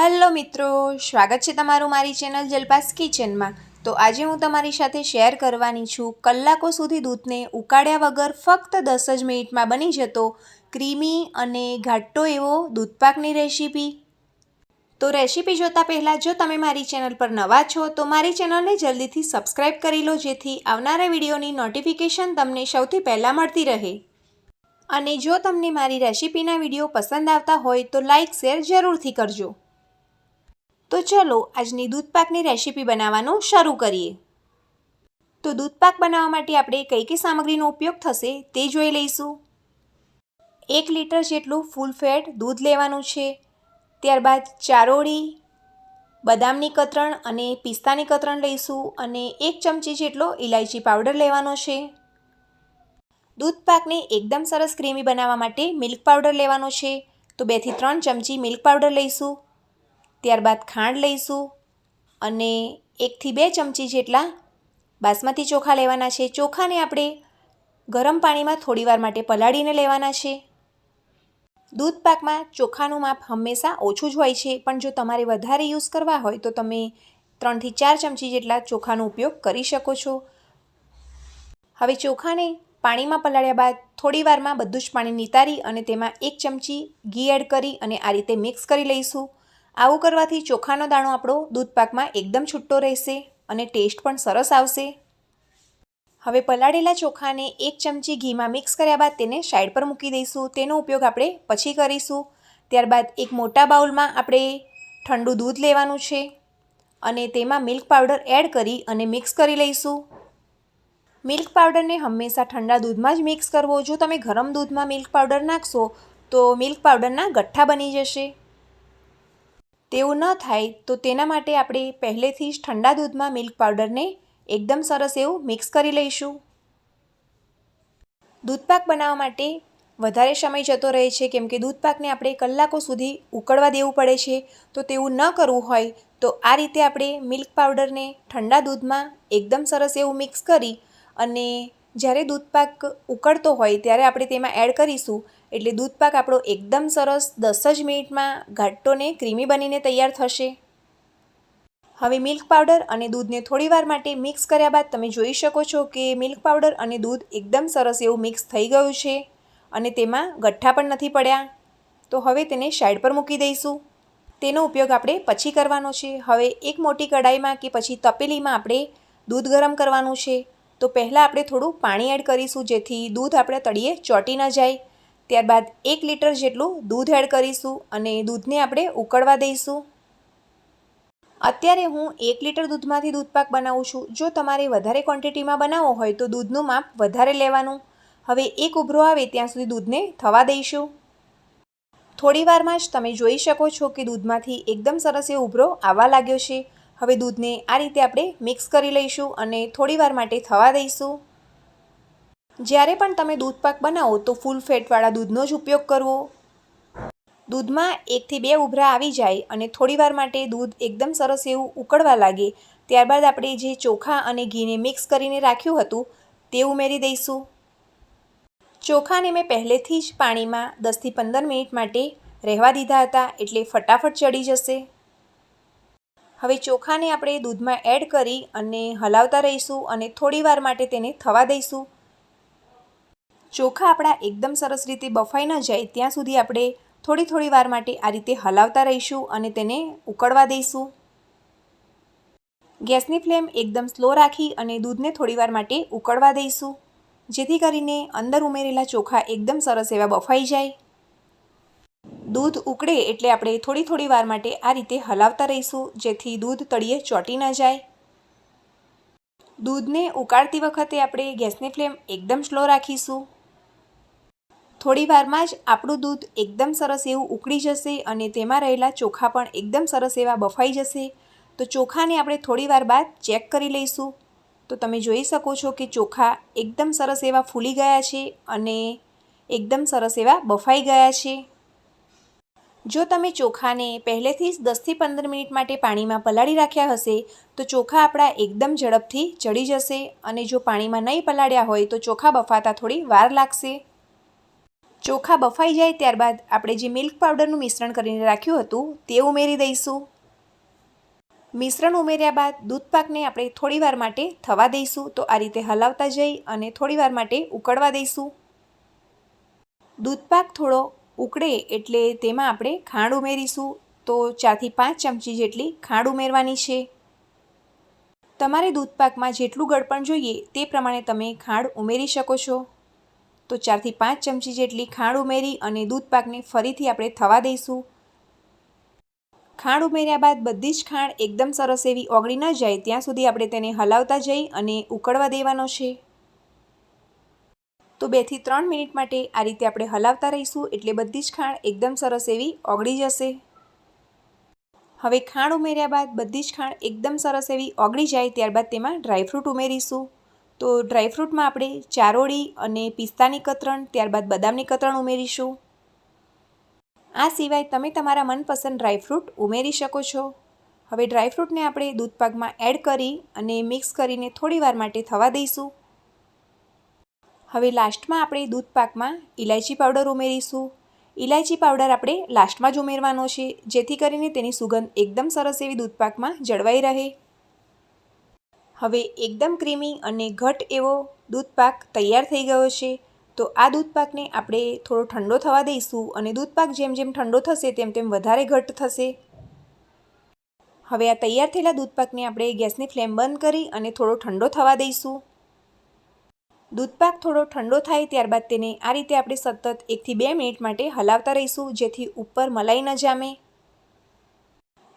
Hello મિત્રો, સ્વાગત છે તમારું મારી ચેનલ જલપાસ કિચનમાં. તો આજે હું તમારી સાથે શેર કરવાની છું, કલાકો સુધી દૂધને ઉકાળ્યા વગર ફક્ત દસ જ મિનિટમાં બની જતો ક્રીમી અને ઘાટો એવો દૂધપાકની રેસીપી. તો રેસીપી જોતાં પહેલાં જો તમે મારી ચેનલ પર નવા છો, તો મારી ચેનલને જલ્દીથી સબસ્ક્રાઈબ કરી લો, જેથી આવનારા વિડીયોની નોટિફિકેશન તમને સૌથી પહેલાં મળતી રહે. અને જો તમને મારી રેસીપીના વીડિયો પસંદ આવતા હોય, તો લાઇક, શેર જરૂરથી કરજો. તો ચલો આજની દૂધપાકની રેસીપી બનાવવાનું શરૂ કરીએ. તો દૂધપાક બનાવવા માટે આપણે કઈ કઈ સામગ્રીનો ઉપયોગ થશે તે જોઈ લઈશું. એક લીટર જેટલું ફૂલ ફેટ દૂધ લેવાનું છે. ત્યારબાદ ચારોળી, બદામની કતરણ અને પિસ્તાની કતરણ લઈશું અને એક ચમચી જેટલો ઇલાયચી પાવડર લેવાનો છે. દૂધ પાકને એકદમ સરસ ક્રીમી બનાવવા માટે મિલ્ક પાવડર લેવાનો છે. તો બેથી ત્રણ ચમચી મિલ્ક પાવડર લઈશું. ત્યારબાદ ખાંડ લઈશું અને એકથી બે ચમચી જેટલા બાસમતી ચોખા લેવાના છે. ચોખાને આપણે ગરમ પાણીમાં થોડીવાર માટે પલાળીને લેવાના છે. દૂધ પાકમાં ચોખાનું માપ હંમેશા ઓછું જ હોય છે, પણ જો તમારે વધારે યુઝ કરવા હોય તો તમે ત્રણથી ચાર ચમચી જેટલા ચોખાનો ઉપયોગ કરી શકો છો. હવે ચોખાને પાણીમાં પલાળ્યા બાદ થોડી વારમાં બધું જ પાણી નિતારી અને તેમાં એક ચમચી ઘી એડ કરી અને આ રીતે મિક્સ કરી લઈશું. આવું કરવાથી ચોખાનો દાણો આપણો દૂધપાકમાં એકદમ છૂટો રહેશે અને ટેસ્ટ પણ સરસ આવશે. હવે પલાળેલા ચોખાને એક ચમચી ઘીમાં મિક્સ કર્યા બાદ તેને સાઈડ પર મૂકી દઈશું. તેનો ઉપયોગ આપણે પછી કરીશું. ત્યારબાદ એક મોટા બાઉલમાં આપણે ઠંડુ દૂધ લેવાનું છે અને તેમાં મિલ્ક પાવડર એડ કરી અને મિક્સ કરી લઈશું. મિલ્ક પાવડરને હંમેશા ઠંડા દૂધમાં જ મિક્સ કરવો. જો તમે ગરમ દૂધમાં મિલ્ક પાવડર નાખશો તો મિલ્ક પાવડરના ગઠ્ઠા બની જશે. તેવું ન થાય તો તેના માટે આપણે પહેલેથી જ ઠંડા દૂધમાં મિલ્ક પાવડરને એકદમ સરસ એવું મિક્સ કરી લઈશું. દૂધપાક બનાવવા માટે વધારે સમય જતો રહે છે, કેમ કે દૂધપાકને આપણે કલાકો સુધી ઉકળવા દેવું પડે છે. તો તેવું ન કરવું હોય તો આ રીતે આપણે મિલ્ક પાવડરને ઠંડા દૂધમાં એકદમ સરસ એવું મિક્સ કરી અને જ્યારે દૂધપાક ઉકળતો હોય ત્યારે આપણે તેમાં એડ કરીશું. એટલે દૂધપાક આપણો એકદમ સરસ દસ જ મિનિટમાં ઘાટોને ક્રીમી બનીને તૈયાર થશે. હવે મિલ્ક પાવડર અને દૂધને થોડીવાર માટે મિક્સ કર્યા બાદ તમે જોઈ શકો છો કે મિલ્ક પાવડર અને દૂધ એકદમ સરસ એવું મિક્સ થઈ ગયું છે અને તેમાં ગઠ્ઠા પણ નથી પડ્યા. તો હવે તેને સાઈડ પર મૂકી દઈશું. તેનો ઉપયોગ આપણે પછી કરવાનો છે. હવે એક મોટી કઢાઈમાં કે પછી તપેલીમાં આપણે દૂધ ગરમ કરવાનું છે. તો પહેલાં આપણે થોડું પાણી એડ કરીશું જેથી દૂધ આપણે તળીએ ચોંટી ન જાય. ત્યારબાદ એક લીટર જેટલું દૂધ એડ કરીશું અને દૂધને આપણે ઉકળવા દઈશું. અત્યારે હું એક લીટર દૂધમાંથી દૂધપાક બનાવું છું. જો તમારે વધારે ક્વોન્ટિટીમાં બનાવવો હોય તો દૂધનું માપ વધારે લેવાનું. હવે એક ઉભરો આવે ત્યાં સુધી દૂધને થવા દઈશું. થોડી વારમાં જ તમે જોઈ શકો છો કે દૂધમાંથી એકદમ સરસ એ ઉભરો આવવા લાગ્યો છે. હવે દૂધને આ રીતે આપણે મિક્સ કરી લઈશું અને થોડીવાર માટે થવા દઈશું. જ્યારે પણ તમે દૂધપાક બનાવો તો ફૂલ ફેટવાળા દૂધનો જ ઉપયોગ કરવો. દૂધમાં એકથી બે ઉભરા આવી જાય અને થોડીવાર માટે દૂધ એકદમ સરસ એવું ઉકળવા લાગે. ત્યારબાદ આપણે જે ચોખા અને ઘીને મિક્સ કરીને રાખ્યું હતું તે ઉમેરી દઈશું. ચોખાને મેં પહેલેથી જ પાણીમાં દસથી પંદર મિનિટ માટે રહેવા દીધા હતા એટલે ફટાફટ ચડી જશે. હવે ચોખાને આપણે દૂધમાં એડ કરી અને હલાવતા રહીશું અને થોડીવાર માટે તેને થવા દઈશું. ચોખા આપણા એકદમ સરસ રીતે બફાઈ ન જાય ત્યાં સુધી આપણે થોડી થોડી વાર માટે આ રીતે હલાવતા રહીશું અને તેને ઉકળવા દઈશું. ગેસની ફ્લેમ એકદમ સ્લો રાખી અને દૂધને થોડીવાર માટે ઉકળવા દઈશું. જેથી કરીને અંદર ઉમેરેલા ચોખા એકદમ સરસ એવા બફાઈ જાય. દૂધ ઉકળે એટલે આપણે થોડી થોડી વાર માટે આ રીતે હલાવતા રહીશું, જેથી દૂધ તળીએ ચોંટી ન જાય. દૂધને ઉકાળતી વખતે આપણે ગેસની ફ્લેમ એકદમ સ્લો રાખીશું. થોડી વારમાં જ આપણું દૂધ એકદમ સરસ એવું ઉકળી જશે અને તેમાં રહેલા ચોખા પણ એકદમ સરસ એવા બફાઈ જશે. તો ચોખાને આપણે થોડી વાર બાદ ચેક કરી લઈશું. તો તમે જોઈ શકો છો કે ચોખા એકદમ સરસ એવા ફૂલી ગયા છે અને એકદમ સરસ એવા બફાઈ ગયા છે. જો તમે ચોખાને પહેલેથી જ દસથી પંદર મિનિટ માટે પાણીમાં પલાળી રાખ્યા હશે, તો ચોખા આપણા એકદમ ઝડપથી ચડી જશે અને જો પાણીમાં નહીં પલાળ્યા હોય, તો ચોખા બફાતા થોડી વાર લાગશે. ચોખા બફાઈ જાય ત્યારબાદ આપણે જે મિલ્ક પાવડરનું મિશ્રણ કરીને રાખ્યું હતું, તે ઉમેરી દઈશું. મિશ્રણ ઉમેર્યા બાદ દૂધપાકને આપણે થોડીવાર માટે થવા દઈશું, તો આ રીતે હલાવતા જઈ અને થોડીવાર માટે ઉકળવા દઈશું. દૂધપાક થોડો ઉકળે એટલે તેમાં આપણે ખાંડ ઉમેરીશું. તો ચારથી પાંચ ચમચી જેટલી ખાંડ ઉમેરવાની છે. તમારે દૂધપાકમાં જેટલું ગળપણ જોઈએ તે પ્રમાણે તમે ખાંડ ઉમેરી શકો છો. તો ચારથી પાંચ ચમચી જેટલી ખાંડ ઉમેરી અને દૂધપાકને ફરીથી આપણે થવા દઈશું. ખાંડ ઉમેર્યા બાદ બધી જ ખાંડ એકદમ સરસ એવી ઓગળી ન જાય ત્યાં સુધી આપણે તેને હલાવતા જઈ અને ઉકળવા દેવાનો છે. તો બેથી ત્રણ મિનિટ માટે આ રીતે આપણે હલાવતા રહીશું એટલે બધી જ ખાંડ એકદમ સરસ એવી ઓગળી જશે. હવે ખાંડ ઉમેર્યા બાદ બધી જ ખાંડ એકદમ સરસ એવી ઓગળી જાય ત્યારબાદ તેમાં ડ્રાયફ્રૂટ ઉમેરીશું. તો ડ્રાયફ્રૂટમાં આપણે ચારોળી અને પિસ્તાની કતરણ, ત્યારબાદ બદામની કતરણ ઉમેરીશું. આ સિવાય તમે તમારા મનપસંદ ડ્રાયફ્રૂટ ઉમેરી શકો છો. હવે ડ્રાયફ્રૂટને આપણે દૂધપાકમાં એડ કરી અને મિક્સ કરીને થોડીવાર માટે થવા દઈશું. હવે લાસ્ટમાં આપણે દૂધપાકમાં ઇલાયચી પાવડર ઉમેરીશું. ઇલાયચી પાવડર આપણે લાસ્ટમાં જ ઉમેરવાનો છે, જેથી કરીને તેની સુગંધ એકદમ સરસ એવી દૂધપાકમાં જળવાઈ રહે. હવે એકદમ ક્રીમી અને ઘટ એવો દૂધપાક તૈયાર થઈ ગયો છે, તો આ દૂધપાકને આપણે થોડો ઠંડો થવા દઈશું અને દૂધપાક જેમ જેમ ઠંડો થશે તેમ તેમ વધારે ઘટ થશે. હવે આ તૈયાર થયેલા દૂધપાકને આપણે ગેસની ફ્લેમ બંધ કરી અને થોડો ઠંડો થવા દઈશું. દૂધપાક થોડો ઠંડો થાય ત્યારબાદ તેને આ રીતે આપણે સતત એકથી બે મિનિટ માટે હલાવતા રહીશું, જેથી ઉપર મલાઈ ન જામે.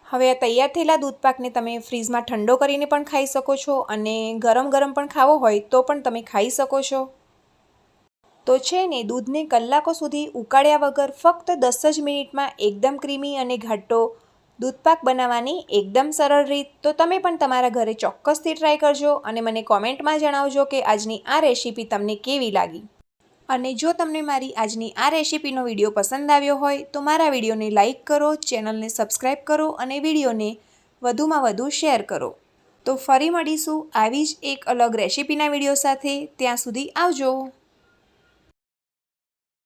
હવે આ તૈયાર થયેલા દૂધપાકને તમે ફ્રીજમાં ઠંડો કરીને પણ ખાઈ શકો છો અને ગરમ ગરમ પણ ખાવો હોય તો પણ તમે ખાઈ શકો છો. તો છે ને, દૂધને કલાકો સુધી ઉકાળ્યા વગર ફક્ત દસ જ મિનિટમાં એકદમ ક્રીમી અને ઘાટો દૂધપાક બનાવવાની એકદમ સરળ રીત. તો તમે પણ તમારા ઘરે ચોક્કસથી ટ્રાય કરજો અને મને કોમેન્ટમાં જણાવજો કે આજની આ રેસીપી તમને કેવી લાગી. અને જો તમને મારી આજની આ રેસીપીનો વીડિયો પસંદ આવ્યો હોય, તો મારા વિડીયોને લાઇક કરો, ચેનલને સબસ્ક્રાઈબ કરો અને વિડીયોને વધુમાં વધુ શેર કરો. તો ફરી મળીશું આવી જ એક અલગ રેસીપીના વીડિયો સાથે. ત્યાં સુધી આવજો.